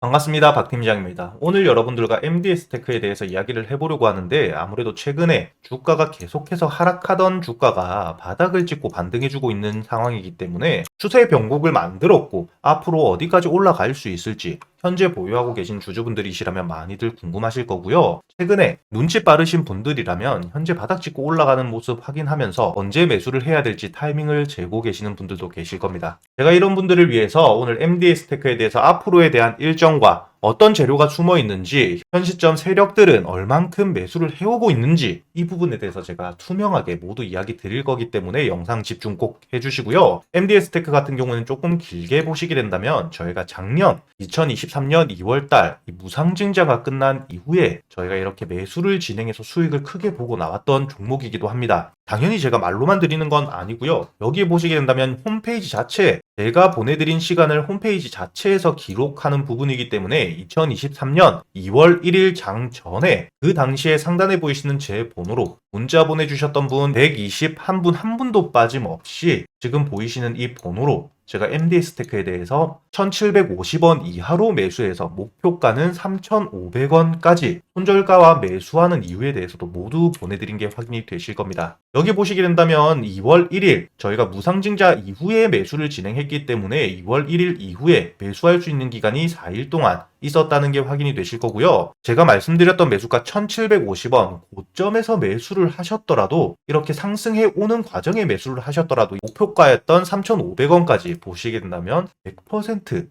반갑습니다. 박 팀장입니다. 오늘 여러분들과 MDS 테크에 대해서 이야기를 해보려고 하는데 아무래도 최근에 주가가 계속해서 하락하던 주가가 바닥을 찍고 반등해주고 있는 상황이기 때문에 추세 변곡을 만들었고 앞으로 어디까지 올라갈 수 있을지 현재 보유하고 계신 주주분들이시라면 많이들 궁금하실 거고요. 최근에 눈치 빠르신 분들이라면 현재 바닥 찍고 올라가는 모습 확인하면서 언제 매수를 해야 될지 타이밍을 재고 계시는 분들도 계실 겁니다. 제가 이런 분들을 위해서 오늘 MDS 테크에 대해서 앞으로에 대한 일정과 어떤 재료가 숨어 있는지, 현 시점 세력들은 얼만큼 매수를 해오고 있는지, 이 부분에 대해서 제가 투명하게 모두 이야기 드릴 거기 때문에 영상 집중 꼭 해주시고요. MDS 테크 같은 경우는 조금 길게 보시게 된다면, 저희가 작년 2023년 2월달 무상증자가 끝난 이후에 저희가 이렇게 매수를 진행해서 수익을 크게 보고 나왔던 종목이기도 합니다. 당연히 제가 말로만 드리는 건 아니고요. 여기에 보시게 된다면 홈페이지 자체 제가 보내드린 시간을 홈페이지 자체에서 기록하는 부분이기 때문에 2023년 2월 1일 장 전에 그 당시에 상단에 보이시는 제 번호로 문자 보내주셨던 분 121분 한 분도 빠짐없이 지금 보이시는 이 번호로 제가 MDS 테크에 대해서 1750원 이하로 매수해서 목표가는 3500원까지 손절가와 매수하는 이유에 대해서도 모두 보내드린 게 확인이 되실 겁니다. 여기 보시게 된다면 2월 1일 저희가 무상증자 이후에 매수를 진행했기 때문에 2월 1일 이후에 매수할 수 있는 기간이 4일 동안 있었다는 게 확인이 되실 거고요. 제가 말씀드렸던 매수가 1750원 고점에서 매수를 하셨더라도 이렇게 상승해 오는 과정에 매수를 하셨더라도 목표가였던 3500원까지 보시게 된다면 100%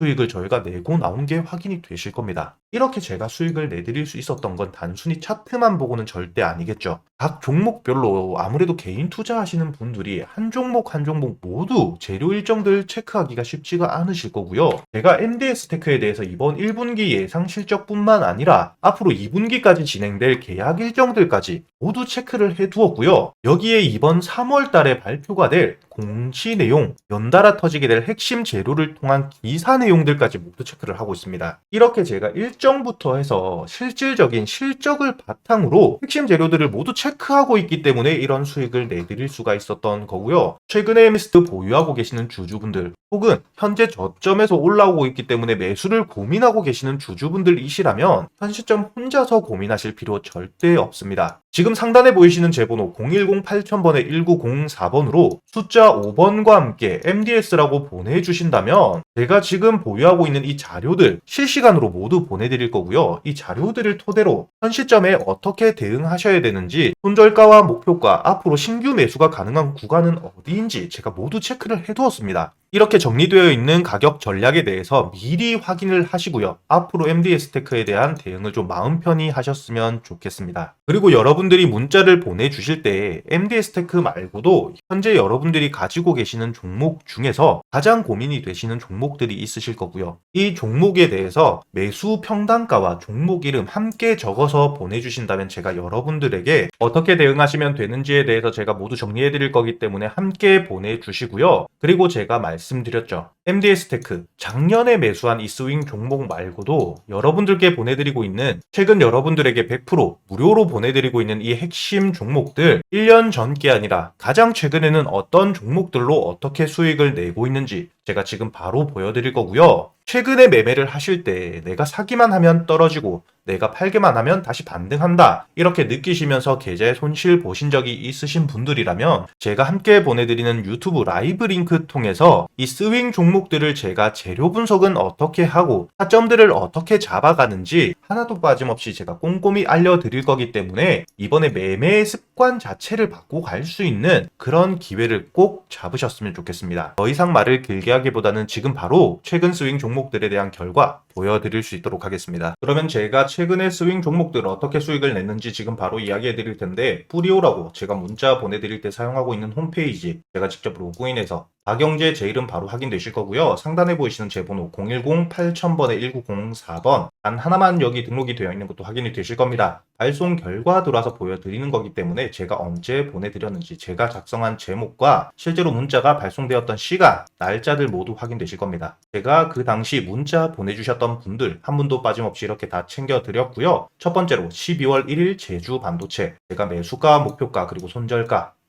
수익을 저희가 내고 나온 게 확인이 되실 겁니다. 이렇게 제가 수익을 내드릴 수 있었던 건 단순히 차트만 보고는 절대 아니겠죠. 각 종목별로 아무래도 개인 투자하시는 분들이 한 종목 한 종목 모두 재료 일정들 체크하기가 쉽지가 않으실 거고요. 제가 MDS 테크에 대해서 이번 1분기 예상 실적뿐만 아니라 앞으로 2분기까지 진행될 계약 일정들까지 모두 체크를 해두었고요. 여기에 이번 3월 달에 발표가 될 공시 내용, 연달아 터지게 될 핵심 재료를 통한 기사 내용들까지 모두 체크를 하고 있습니다. 이렇게 제가 일 정부터 해서 실질적인 실적을 바탕으로 핵심 재료들을 모두 체크하고 있기 때문에 이런 수익을 내드릴 수가 있었던 거고요. 최근에 MST 보유하고 계시는 주주분들 혹은 현재 저점에서 올라오고 있기 때문에 매수를 고민하고 계시는 주주분들이시라면 현 시점 혼자서 고민하실 필요 절대 없습니다. 지금 상단에 보이시는 제 번호 010-8000번에 1904번으로 숫자 5번과 함께 MDS라고 보내주신다면 제가 지금 보유하고 있는 이 자료들 실시간으로 모두 보내드릴 거고요. 이 자료들을 토대로 현 시점에 어떻게 대응하셔야 되는지 손절가와 목표가 앞으로 신규 매수가 가능한 구간은 어디 인지 제가 모두 체크를 해두었습니다. 이렇게 정리되어 있는 가격 전략에 대해서 미리 확인을 하시고요. 앞으로 MDS 테크에 대한 대응을 좀 마음 편히 하셨으면 좋겠습니다. 그리고 여러분들이 문자를 보내주실 때 MDS 테크 말고도 현재 여러분들이 가지고 계시는 종목 중에서 가장 고민이 되시는 종목들이 있으실 거고요. 이 종목에 대해서 매수 평단가와 종목 이름 함께 적어서 보내주신다면 제가 여러분들에게 어떻게 대응하시면 되는지에 대해서 제가 모두 정리해 드릴 거기 때문에 함께 보내주시고요. 그리고 제가 말씀 드렸죠. MDS 테크 작년에 매수한 이 스윙 종목 말고도 여러분들께 보내드리고 있는 최근 여러분들에게 100% 무료로 보내드리고 있는 이 핵심 종목들 1년 전게 아니라 가장 최근에는 어떤 종목들로 어떻게 수익을 내고 있는지 제가 지금 바로 보여드릴 거고요. 최근에 매매를 하실 때 내가 사기만 하면 떨어지고 내가 팔기만 하면 다시 반등한다. 이렇게 느끼시면서 계좌에 손실 보신 적이 있으신 분들이라면 제가 함께 보내드리는 유튜브 라이브 링크 통해서 이 스윙 종목들을 제가 재료 분석은 어떻게 하고 타점들을 어떻게 잡아가는지 하나도 빠짐없이 제가 꼼꼼히 알려드릴 거기 때문에 이번에 매매의 습관 자체를 바꾸고 갈수 있는 그런 기회를 꼭 잡으셨으면 좋겠습니다. 더 이상 말을 길게 하기보다는 지금 바로 최근 스윙 종목들에 대한 결과 보여드릴 수 있도록 하겠습니다. 그러면 제가 최근에 스윙 종목들 어떻게 수익을 냈는지 지금 바로 이야기해 드릴 텐데 뿌리오라고 제가 문자 보내드릴 때 사용하고 있는 홈페이지 제가 직접 로그인해서 박영재 제 이름 바로 확인되실 거고요. 상단에 보이시는 제 번호 010-8000번에 1904번 단 하나만 여기 등록이 되어 있는 것도 확인이 되실 겁니다. 발송 결과 들어와서 보여드리는 거기 때문에 제가 언제 보내드렸는지 제가 작성한 제목과 실제로 문자가 발송되었던 시간, 날짜들 모두 확인되실 겁니다. 제가 그 당시 문자 보내주셨던 분들 한 분도 빠짐없이 이렇게 다 챙겨드렸고요. 첫 번째로 12월 1일 제주 반도체 제가 매수가, 목표가 그리고 손절가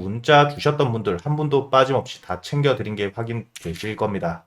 문자 주셨던 분들 한 분도 빠짐없이 다 챙겨드린 게 확인되실 겁니다.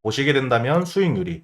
보시게 된다면 수익률이